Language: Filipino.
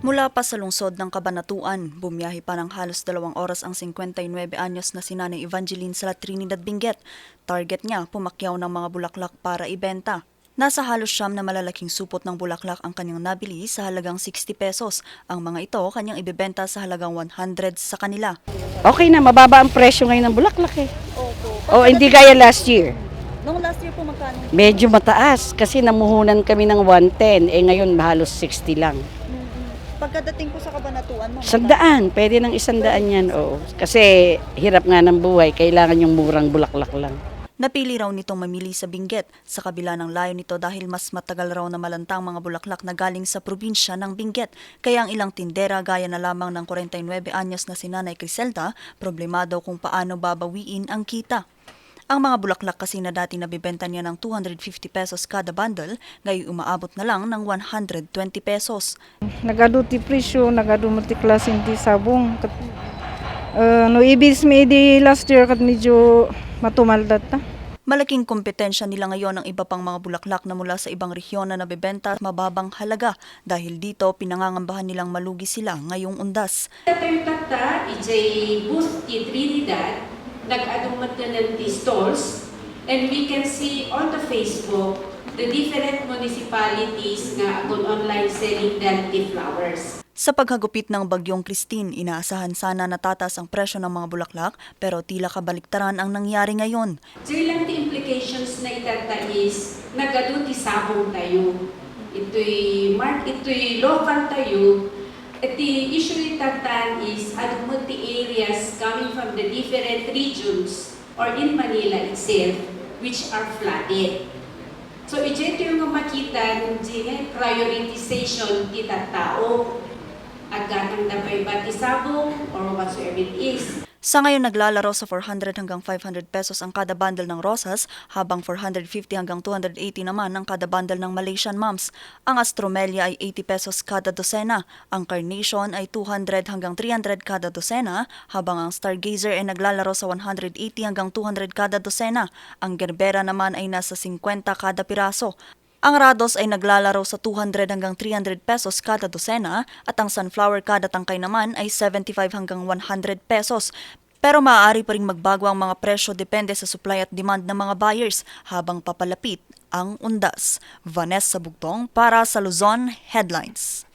Mula pa sa lungsod ng Kabanatuan, bumiyahe pa ng halos dalawang oras ang 59 anyos na si Nanay Evangeline sa Trinidad Benguet. Target niya, pumakyaw ng mga bulaklak para ibenta. Nasa halos siyam na malalaking supot ng bulaklak ang kanyang nabili sa halagang 60 pesos. Ang mga ito kanyang ibebenta sa halagang 100 sa kanila. Okay na, mababa ang presyo ngayon ng bulaklak eh. Opo. O hindi gaya last year. Noong last year po magkano? Medyo mataas kasi namuhunan kami ng 110. Eh ngayon halos 60 lang. Pagkadating po sa Kabanatuan, mo, Sandaan, pwede ng isandaan yan. Oo. Kasi hirap nga ng buhay, kailangan yung murang bulaklak lang. Napili raw nitong mamili sa Benguet sa kabila ng layo nito dahil mas matagal raw na malantang mga bulaklak na galing sa probinsya ng Benguet. Kaya ang ilang tindera gaya na lamang ng 49 anyos na si Nanay Criselda, problemado kung paano babawiin ang kita. Ang mga bulaklak kasi na dati nabibenta niya ng 250 pesos kada bundle, ngayon umaabot na lang ng 120 pesos. nagado ti presyo, nagado ti klase ti sabong. Kat, uh, no ibis mi di last year kat medyo matumal data. Malaking kompetensya nila ngayon ang iba pang mga bulaklak na mula sa ibang rehiyon na nabebenta at mababang halaga dahil dito pinangangambahan nilang malugi sila ngayong undas. Term tata, ijay in Trinidad, nag-adumat na ng tea stalls, and we can see on the Facebook the different municipalities nga agon online selling tea flowers. Sa paghagupit ng bagyong Christine, inaasahan sana na tataas ang presyo ng mga bulaklak pero tila kabaliktaran ang nangyari ngayon. Sir lang the implications na itata is nagado ti sabong tayo. Ito'y mark, ito'y local tayo. At the issue itatan is adumot the areas coming from the different regions or in Manila itself which are flooded. So, ito yung makita ng prioritization kita tao. Agatang na pa iba ti sabong or whatsoever it is. Sa ngayon naglalaro sa 400 hanggang 500 pesos ang kada bundle ng rosas, habang 450 hanggang 280 naman ang kada bundle ng Malaysian mums. Ang Astromelia ay 80 pesos kada dosena, ang Carnation ay 200 hanggang 300 kada dosena, habang ang Stargazer ay naglalaro sa 180 hanggang 200 kada dosena. Ang Gerbera naman ay nasa 50 kada piraso. Ang Rados ay naglalaro sa 200 hanggang 300 pesos kada dosena at ang sunflower kada tangkay naman ay 75 hanggang 100 pesos. Pero maaari pa rin magbago ang mga presyo depende sa supply at demand ng mga buyers habang papalapit ang undas. Vanessa Bugtong para sa Luzon Headlines.